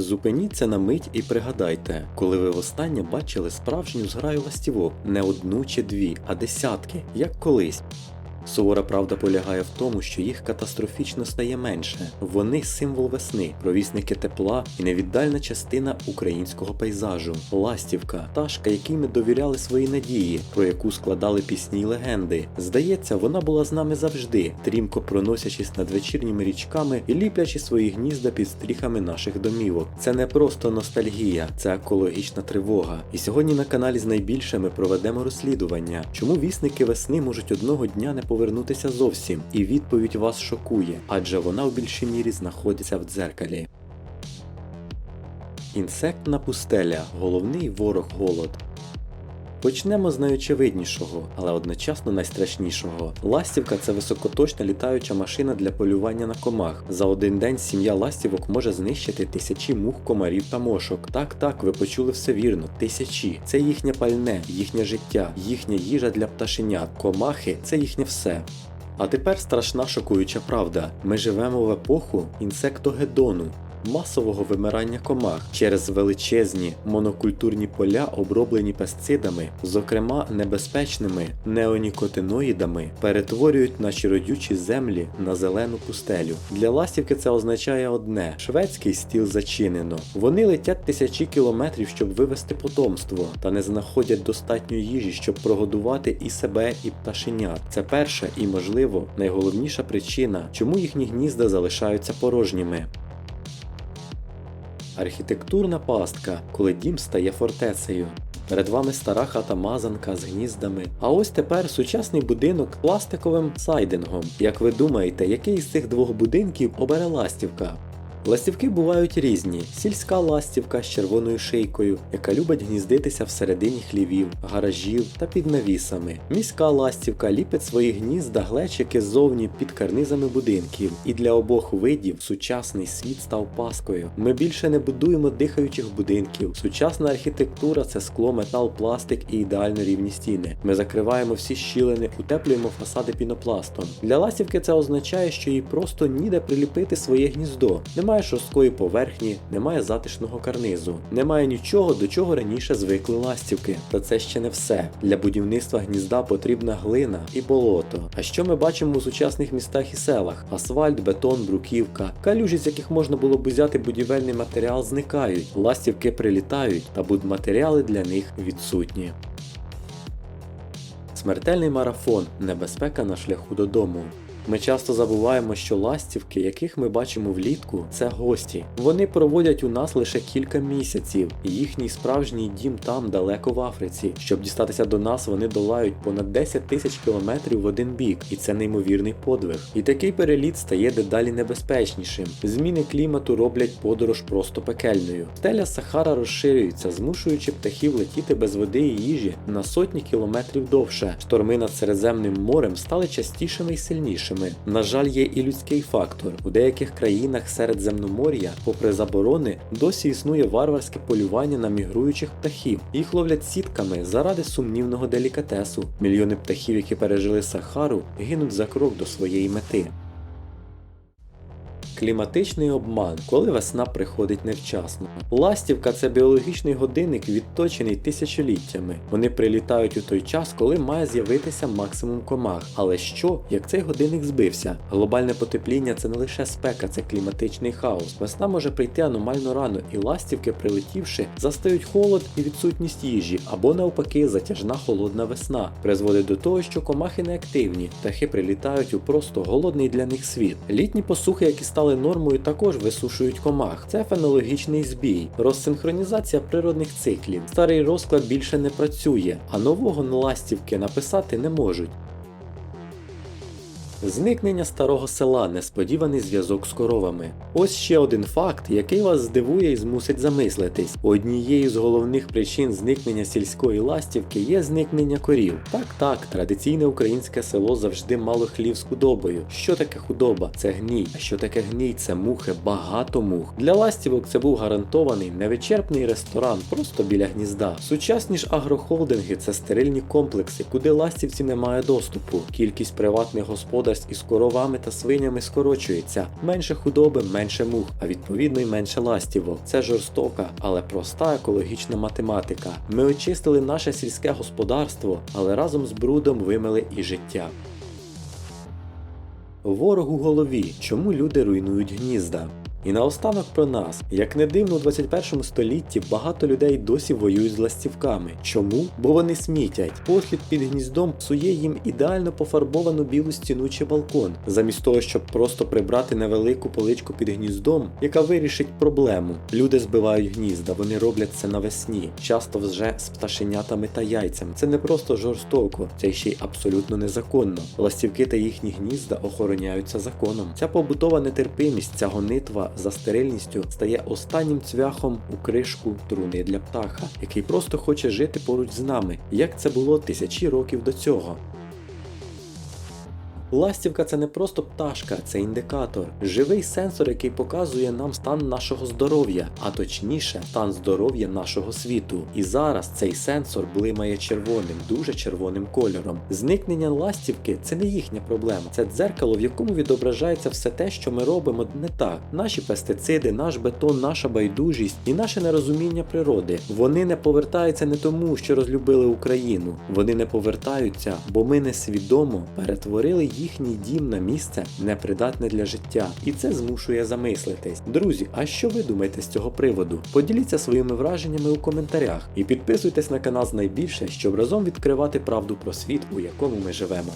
Зупиніться на мить і пригадайте, коли ви востаннє бачили справжню зграю ластівок, не одну чи дві, а десятки, як колись. Сувора правда полягає в тому, що їх катастрофічно стає менше. Вони символ весни, провісники тепла і невіддальна частина українського пейзажу. Ластівка, пташка, якій ми довіряли свої надії, про яку складали пісні й легенди. Здається, вона була з нами завжди, трімко проносячись над вечірніми річками і ліплячи свої гнізда під стріхами наших домівок. Це не просто ностальгія, це екологічна тривога. І сьогодні на каналі з найбільше ми проведемо розслідування, чому вісники весни можуть одного дня не повернутися зовсім, і відповідь вас шокує, адже вона в більшій мірі знаходиться в дзеркалі. Інсектна пустеля головний ворог голод. Почнемо з найочевиднішого, але одночасно найстрашнішого. Ластівка це високоточна літаюча машина для полювання на комах. За один день сім'я ластівок може знищити тисячі мух, комарів та мошок. Так, так, ви почули все вірно. Тисячі. Це їхнє пальне, їхнє життя, їхня їжа для пташенят. Комахи це їхнє все. А тепер страшна шокуюча правда. Ми живемо в епоху інсектогедону. Масового вимирання комах через величезні монокультурні поля, оброблені пестицидами, зокрема небезпечними неонікотиноїдами, перетворюють наші родючі землі на зелену пустелю. Для ластівки це означає одне: шведський стіл зачинено. Вони летять тисячі кілометрів, щоб вивести потомство, та не знаходять достатньо їжі, щоб прогодувати і себе, і пташенят. Це перша і, можливо, найголовніша причина, чому їхні гнізда залишаються порожніми. Архітектурна пастка, коли дім стає фортецею. Перед вами стара хата мазанка з гніздами. А ось тепер сучасний будинок пластиковим сайдингом. Як ви думаєте, який з цих двох будинків обере ластівка? Ластівки бувають різні: сільська ластівка з червоною шийкою, яка любить гніздитися всередині хлівів, гаражів та під навісами. Міська ластівка ліпить свої гнізда глечики ззовні під карнизами будинків. І для обох видів сучасний світ став паскою. Ми більше не будуємо дихаючих будинків. Сучасна архітектура це скло, метал, пластик і ідеально рівні стіни. Ми закриваємо всі щілини, утеплюємо фасади пінопластом. Для ластівки це означає, що їй просто ніде приліпити своє гніздо. Немає шорсткої поверхні, немає затишного карнизу, немає нічого, до чого раніше звикли ластівки. Та це ще не все. Для будівництва гнізда потрібна глина і болото. А що ми бачимо у сучасних містах і селах? Асфальт, бетон, бруківка, калюжі, з яких можна було б взяти будівельний матеріал, зникають, ластівки прилітають, та будматеріали для них відсутні. Смертельний марафон небезпека на шляху додому. Ми часто забуваємо, що ластівки, яких ми бачимо влітку, це гості. Вони проводять у нас лише кілька місяців, їхній справжній дім там, далеко в Африці. Щоб дістатися до нас, вони долають понад 10 тисяч кілометрів в один бік, і це неймовірний подвиг. І такий переліт стає дедалі небезпечнішим. Зміни клімату роблять подорож просто пекельною. Стеля Сахара розширюється, змушуючи птахів летіти без води і їжі на сотні кілометрів довше. Шторми над Середземним морем стали частішими і сильнішими. На жаль, є і людський фактор. У деяких країнах Середземномор'я, попри заборони, досі існує варварське полювання на мігруючих птахів. Їх ловлять сітками заради сумнівного делікатесу. Мільйони птахів, які пережили Сахару, гинуть за крок до своєї мети. Кліматичний обман, коли весна приходить невчасно. Ластівка це біологічний годинник, відточений тисячоліттями. Вони прилітають у той час, коли має з'явитися максимум комах. Але що, як цей годинник збився? Глобальне потепління це не лише спека, це кліматичний хаос. Весна може прийти аномально рано, і ластівки, прилетівши, застають холод і відсутність їжі, або навпаки, затяжна холодна весна. Призводить до того, що комахи неактивні, птахи прилітають у просто голодний для них світ. Літні посухи, які стали нормою, також висушують комах. Це фенологічний збій, розсинхронізація природних циклів. Старий розклад більше не працює, а нового на ластівки написати не можуть. Зникнення старого села несподіваний зв'язок з коровами. Ось ще один факт, який вас здивує і змусить замислитись. Однією з головних причин зникнення сільської ластівки є зникнення корів. Так, так, традиційне українське село завжди мало хлів з худобою. Що таке худоба? Це гній. А що таке гній? Це мухи, багато мух. Для ластівок це був гарантований невичерпний ресторан, просто біля гнізда. Сучасні ж агрохолдинги це стерильні комплекси, куди ластівці немає доступу. Кількість приватних господарств Шерсть із коровами та свинями скорочується, менше худоби, менше мух, а відповідно й менше ластівок. Це жорстока, але проста екологічна математика. Ми очистили наше сільське господарство, але разом з брудом вимили і життя. Ворог у голові, чому люди руйнують гнізда. І наостанок про нас. Як не дивно, у 21 столітті багато людей досі воюють з ластівками. Чому? Бо вони смітять. Похід під гніздом псує їм ідеально пофарбовану білу стіну чи балкон, замість того, щоб просто прибрати невелику поличку під гніздом, яка вирішить проблему. Люди збивають гнізда, вони роблять це навесні, часто вже з пташенятами та яйцями. Це не просто жорстоко, це ще й абсолютно незаконно. Ластівки та їхні гнізда охороняються законом. Ця побутова нетерпимість, ця гонитва за стерильністю стає останнім цвяхом у кришку труни для птаха, який просто хоче жити поруч з нами, як це було тисячі років до цього. Ластівка це не просто пташка, це індикатор, живий сенсор, який показує нам стан нашого здоров'я, а точніше, стан здоров'я нашого світу. І зараз цей сенсор блимає червоним, дуже червоним кольором. Зникнення ластівки це не їхня проблема, це дзеркало, в якому відображається все те, що ми робимо не так. Наші пестициди, наш бетон, наша байдужість і наше нерозуміння природи. Вони не повертаються не тому, що розлюбили Україну. Вони не повертаються, бо ми несвідомо перетворили їхній дім на місце непридатне для життя, і це змушує замислитись. Друзі, а що ви думаєте з цього приводу? Поділіться своїми враженнями у коментарях і підписуйтесь на канал з найбільше, щоб разом відкривати правду про світ, у якому ми живемо.